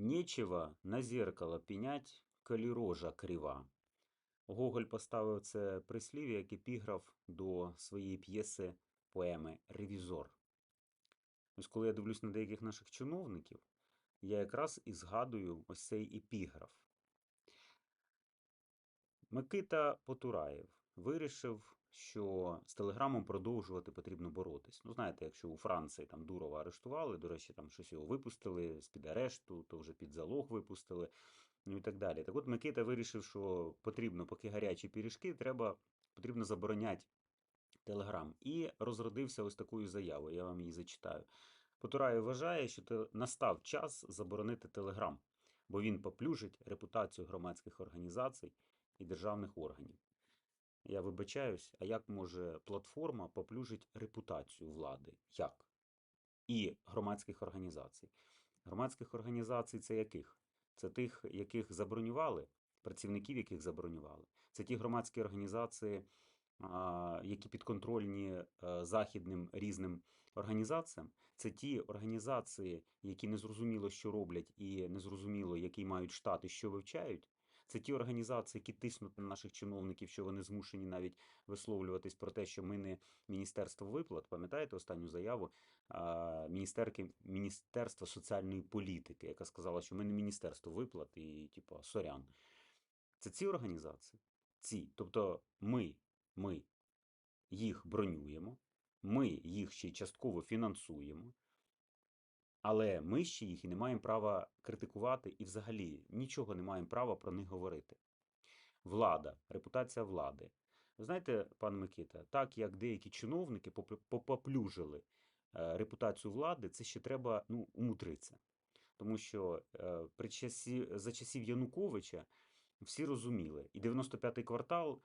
Нечего на зеркало пенять, коли рожа крива. Гоголь поставив це прислів'я як епіграф до своєї п'єси поеми Ревізор. Ось коли я дивлюсь на деяких наших чиновників, я якраз і згадую ось цей епіграф. Микита Потураєв вирішив, що з телеграмом продовжувати потрібно боротись. Ну, знаєте, якщо у Франції там Дурова арештували, до речі, там щось його випустили з-під арешту, то вже під залог випустили, ну і так далі. Так от Микита вирішив, що потрібно, поки гарячі пиріжки, треба потрібно забороняти Телеграм. І розродився ось такою заявою. Я вам її зачитаю. Потураєв вважає, що настав час заборонити Телеграм, бо він поплюжить репутацію громадських організацій і державних органів. Я вибачаюсь, а як може платформа поплюжить репутацію влади? Як? І громадських організацій. Громадських організацій це яких? Це тих, яких забронювали, працівників, яких забронювали. Це ті громадські організації, які підконтрольні е, західним різним організаціям. Це ті організації, які незрозуміло, що роблять, і незрозуміло, який мають штат і що вивчають. Це ті організації, які тиснуть на наших чиновників, що вони змушені навіть висловлюватись про те, що ми не Міністерство виплат. Пам'ятаєте останню заяву міністерки Міністерства соціальної політики, яка сказала, що ми не Міністерство виплат і, типу, сорян. Це ці організації. Ці. Тобто ми, ми їх бронюємо, ми їх ще й частково фінансуємо, але ми ще їх і не маємо права критикувати і взагалі нічого не маємо права про них говорити. Влада, репутація влади. Ви знаєте, пан Микита, так як деякі чиновники попоплюжили е, репутацію влади, це ще треба ну, умудритися. Тому що е, при часі, за часів Януковича всі розуміли, і 95-й квартал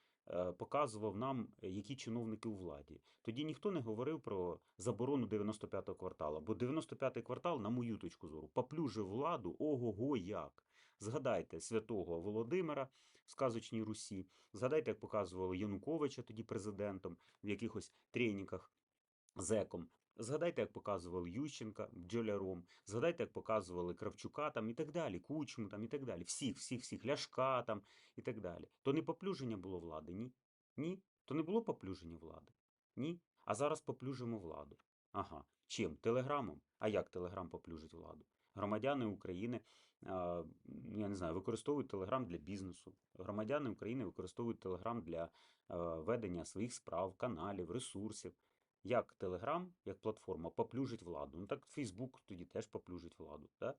показував нам, е, які чиновники у владі. Тоді ніхто не говорив про заборону 95-го кварталу, бо 95-й квартал, на мою точку зору, поплюжив владу ого-го як. Згадайте святого Володимира в сказочній Русі, згадайте, як показували Януковича тоді президентом в якихось треніках зеком. Згадайте, як показували Ющенка бджоляром, згадайте, як показували Кравчука там і так далі, Кучму там і так далі. Всіх, всіх, всіх, Ляшка там і так далі. То не поплюження було влади, ні? Ні? То не було поплюження влади? Ні? А зараз поплюжимо владу. Ага. Чим? Телеграмом? А як Телеграм поплюжить владу? Громадяни України, я не знаю, використовують Телеграм для бізнесу. Громадяни України використовують Телеграм для е, ведення своїх справ, каналів, ресурсів. Як Телеграм, як платформа, поплюжить владу. Ну так Фейсбук тоді теж поплюжить владу, да?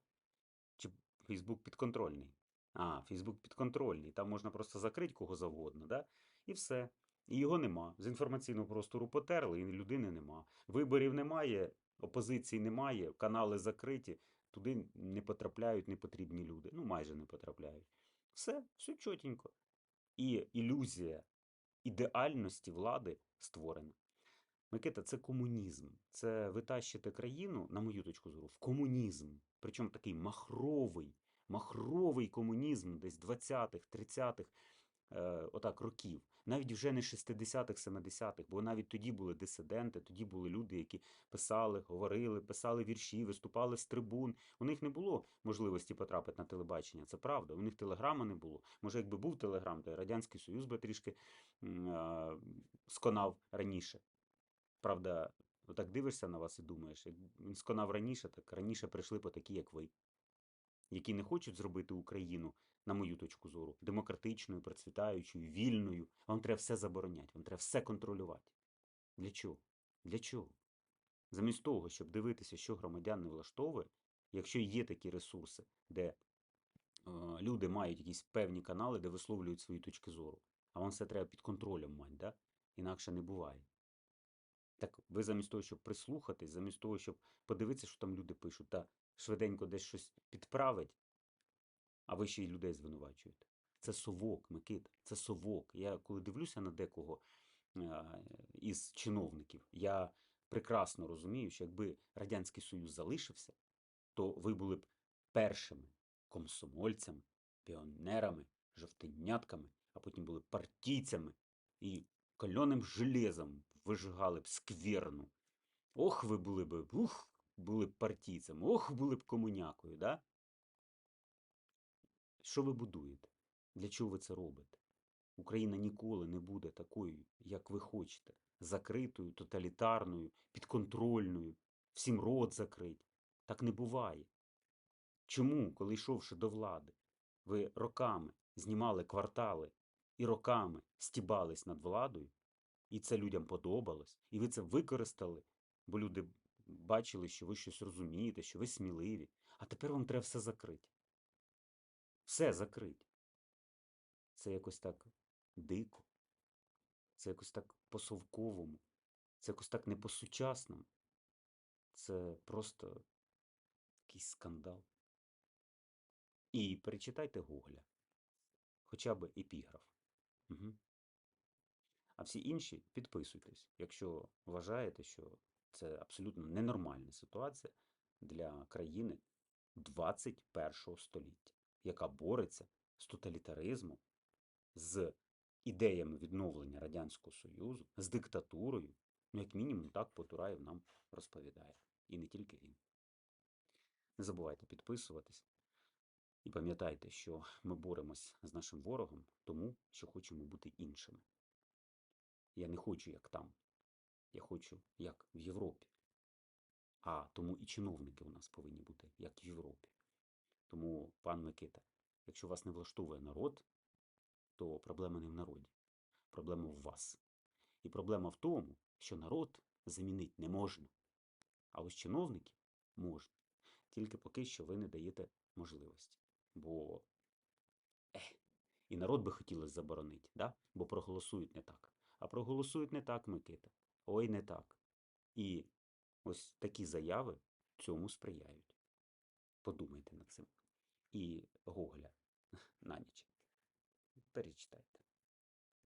Чи Фейсбук підконтрольний? А, Фейсбук підконтрольний. Там можна просто закрити кого завгодно, да? І все. І його нема. З інформаційного простору потерли, і людини нема. Виборів немає, опозиції немає, канали закриті, туди не потрапляють непотрібні люди. Ну, майже не потрапляють. Все, все чотенько. І ілюзія ідеальності влади створена. Микита, це комунізм. Це ви тащите країну, на мою точку зору, в комунізм. Причому такий махровий, махровий комунізм десь 20-х, 30-х е, отак років. Навіть вже не 60-х, 70-х, бо навіть тоді були дисиденти, тоді були люди, які писали, говорили, писали вірші, виступали з трибун. У них не було можливості потрапити на телебачення. Це правда. У них телеграма не було. Може, якби був телеграм, то Радянський Союз би трішки а, сконав раніше. Правда, отак дивишся на вас і думаєш, він сконав раніше, так раніше прийшли по такі, як ви, які не хочуть зробити Україну, на мою точку зору, демократичною, процвітаючою, вільною. Вам треба все забороняти, вам треба все контролювати. Для чого? Для чого? Замість того, щоб дивитися, що громадян не влаштовує, якщо є такі ресурси, де е, люди мають якісь певні канали, де висловлюють свої точки зору, а вам все треба під контролем мати, да? інакше не буває. Так ви замість того, щоб прислухатись, замість того, щоб подивитися, що там люди пишуть, та швиденько десь щось підправить, а ви ще й людей звинувачуєте. Це совок, Микита, це совок. Я коли дивлюся на декого із чиновників, я прекрасно розумію, що якби Радянський Союз залишився, то ви були б першими комсомольцями, піонерами, жовтенятками, а потім були партійцями і кальоним железом вижигали б скверну. Ох, ви були б, ух, були б партійцями, ох, були б комунякою, да? Що ви будуєте? Для чого ви це робите? Україна ніколи не буде такою, як ви хочете, закритою, тоталітарною, підконтрольною, всім рот закрить. Так не буває. Чому, коли йшовши до влади, ви роками знімали квартали і роками стібались над владою, і це людям подобалось, і ви це використали, бо люди бачили, що ви щось розумієте, що ви сміливі, а тепер вам треба все закрити. Все закрити. Це якось так дико, це якось так по-совковому, це якось так не по-сучасному. Це просто якийсь скандал. І перечитайте Гоголя, хоча б епіграф. Угу. А всі інші підписуйтесь, якщо вважаєте, що це абсолютно ненормальна ситуація для країни 21 століття, яка бореться з тоталітаризмом, з ідеями відновлення Радянського Союзу, з диктатурою. Ну, як мінімум, так Потураєв нам розповідає. І не тільки він. Не забувайте підписуватись. І пам'ятайте, що ми боремось з нашим ворогом, тому що хочемо бути іншими. Я не хочу, як там. Я хочу, як в Європі. А тому і чиновники у нас повинні бути, як в Європі. Тому, пан Микита, якщо вас не влаштовує народ, то проблема не в народі. Проблема в вас. І проблема в тому, що народ замінити не можна. А ось чиновників можна. Тільки поки що ви не даєте можливості. Бо ех, і народ би хотілося заборонити, да? бо проголосують не так. А проголосують не так, Микита. Ой, не так. І ось такі заяви цьому сприяють. Подумайте над цим. І Гоголя на ніч. Перечитайте.